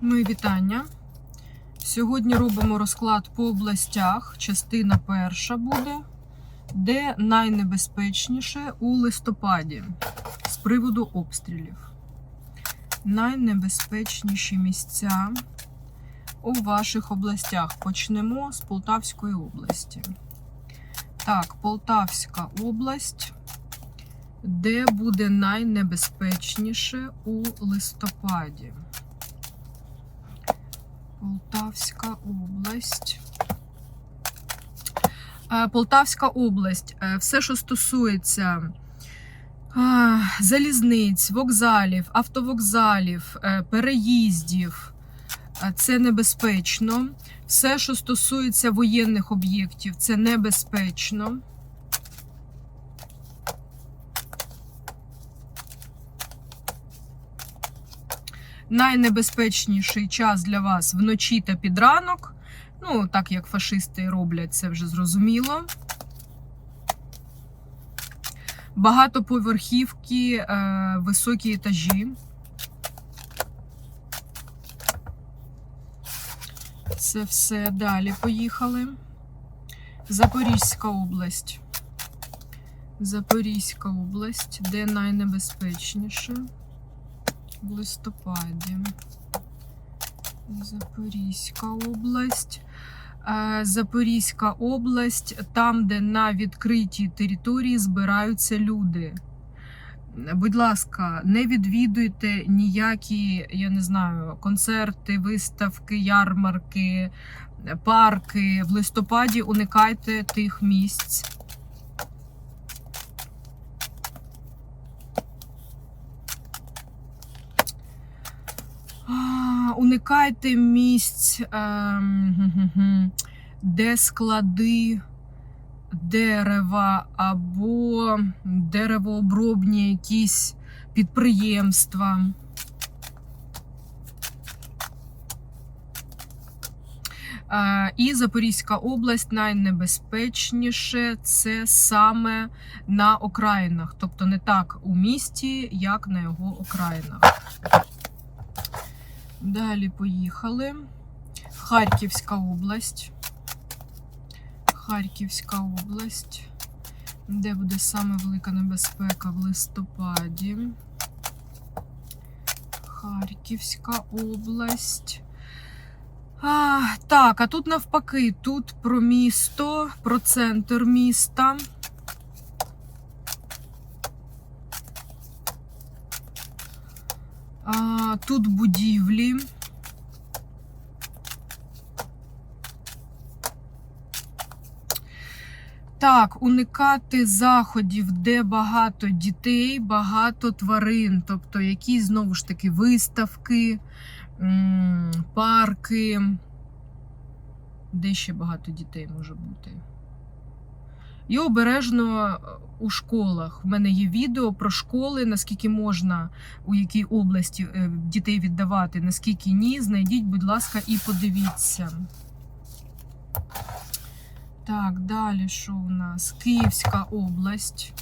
Мої вітання. Сьогодні робимо розклад по областях. Частина перша буде, де найнебезпечніше у листопаді з приводу обстрілів. Найнебезпечніші місця у ваших областях. Почнемо з Полтавської області. Так, Полтавська область, де буде найнебезпечніше у листопаді. Полтавська область. Е, Полтавська область. Е, Все, що стосується залізниць, вокзалів, автовокзалів, е, переїздів, це небезпечно. Все, що стосується воєнних об'єктів, це небезпечно. Найнебезпечніший час для вас вночі та під ранок. Ну, так як фашисти роблять, це вже зрозуміло. Багатоповерхівки, е, високі етажі. Це все далі поїхали. Запорізька область. Запорізька область, де найнебезпечніше в листопаді. Запорізька область. Е, Запорізька область, там, де на відкритій території збираються люди. Будь ласка, не відвідуйте ніякі, я не знаю, концерти, виставки, ярмарки, парки. В листопаді уникайте тих місць. А, Уникайте місць, ем, де склади дерева або деревообробні якісь підприємства. Е, І Запорізька область найнебезпечніше це саме на окраїнах, тобто не так у місті, як на його окраїнах. Далі поїхали. Харківська область. Харківська область, де буде саме велика небезпека в листопаді. Харківська область. А, так, а тут навпаки, тут про місто, про центр міста. А, тут будівлі. Так, уникати заходів, де багато дітей, багато тварин, тобто якісь знову ж таки виставки, парки. Де ще багато дітей може бути? І обережно е, у школах. У мене є відео про школи, наскільки можна у якій області е, дітей віддавати, наскільки ні. Знайдіть, будь ласка, і подивіться. Так, далі що у нас? Київська область.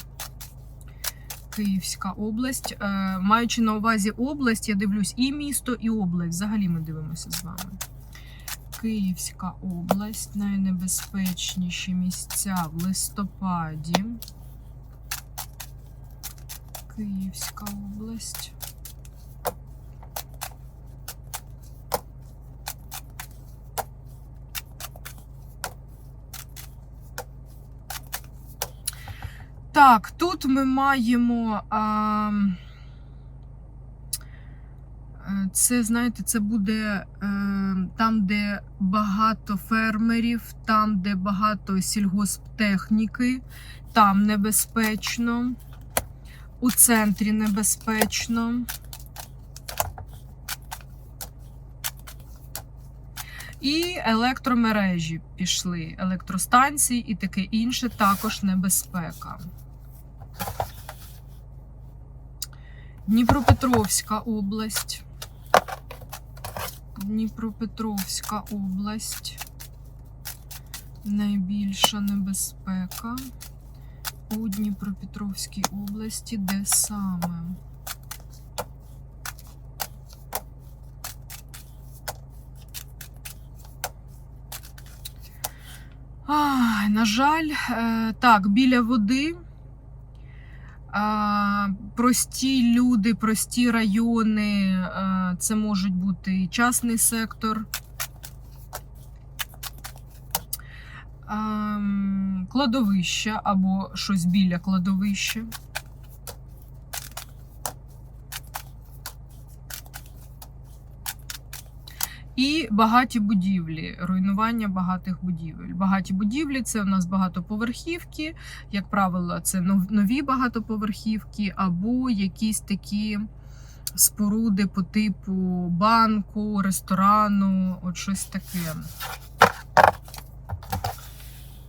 Київська область. Е, маючи на увазі область, я дивлюсь і місто, і область. Взагалі ми дивимося з вами. Київська область, найнебезпечніші місця в листопаді. Київська область. Так, тут ми маємо. А, це, знаєте, це буде е, там, де багато фермерів, там, де багато сільгосптехніки, там небезпечно, у центрі небезпечно. І електромережі пішли, електростанції і таке інше також небезпека. Дніпропетровська область. Дніпропетровська область. Найбільша небезпека у Дніпропетровській області, де саме? Ах, на жаль, е, так, біля води. Прості люди, прості райони, це можуть бути і частний сектор. Кладовища або щось біля кладовища. І багаті будівлі, руйнування багатих будівель. Багаті будівлі це у нас багатоповерхівки, як правило, це нові багатоповерхівки, або якісь такі споруди по типу банку, ресторану, от щось таке.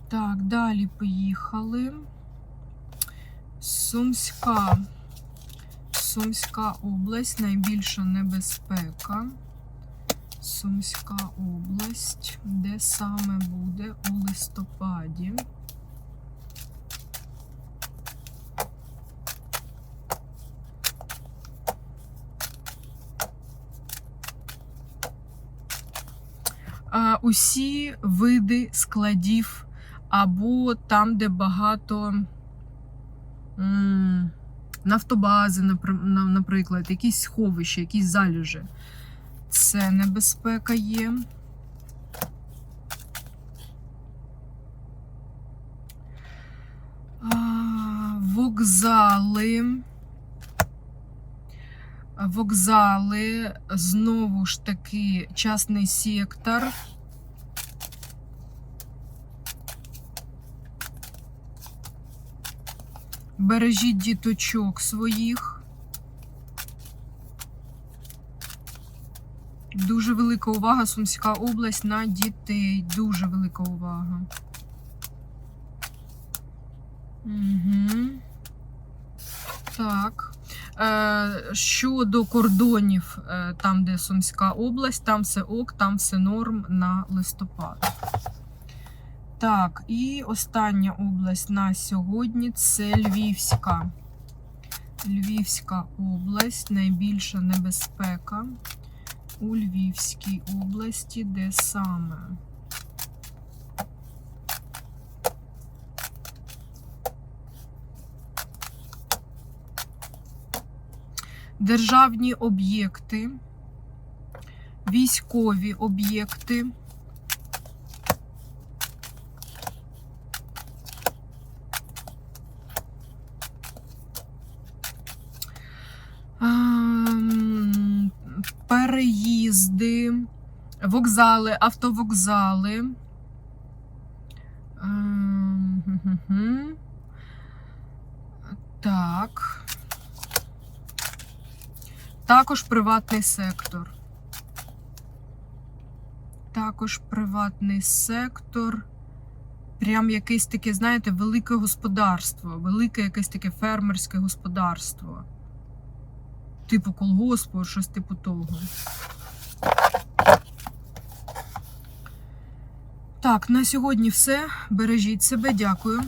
Так, далі поїхали. Сумська. Сумська область, найбільша небезпека. Сумська область, де саме буде у листопаді. Усі види складів або там, де багато нафтобази, наприклад, якісь сховища, якісь залежі. Це небезпека є. Вокзали. Вокзали, знову ж таки, частний сектор. Бережіть діточок своїх. Дуже велика увага, Сумська область на дітей. Дуже велика увага. Угу. Так. Е, щодо кордонів, е, там, де Сумська область, там все ок, там все норм на листопад. Так, і остання область на сьогодні це Львівська. Львівська область, найбільша небезпека у Львівській області, де саме? Державні об'єкти, військові об'єкти. Переїзди, вокзали, автовокзали. Ем. Так. Також приватний сектор. Також приватний сектор. Прям якесь таке, знаєте, велике господарство, велике якесь таке фермерське господарство. Типу колгоспу, щось типу того. Так, на сьогодні все. Бережіть себе, дякую.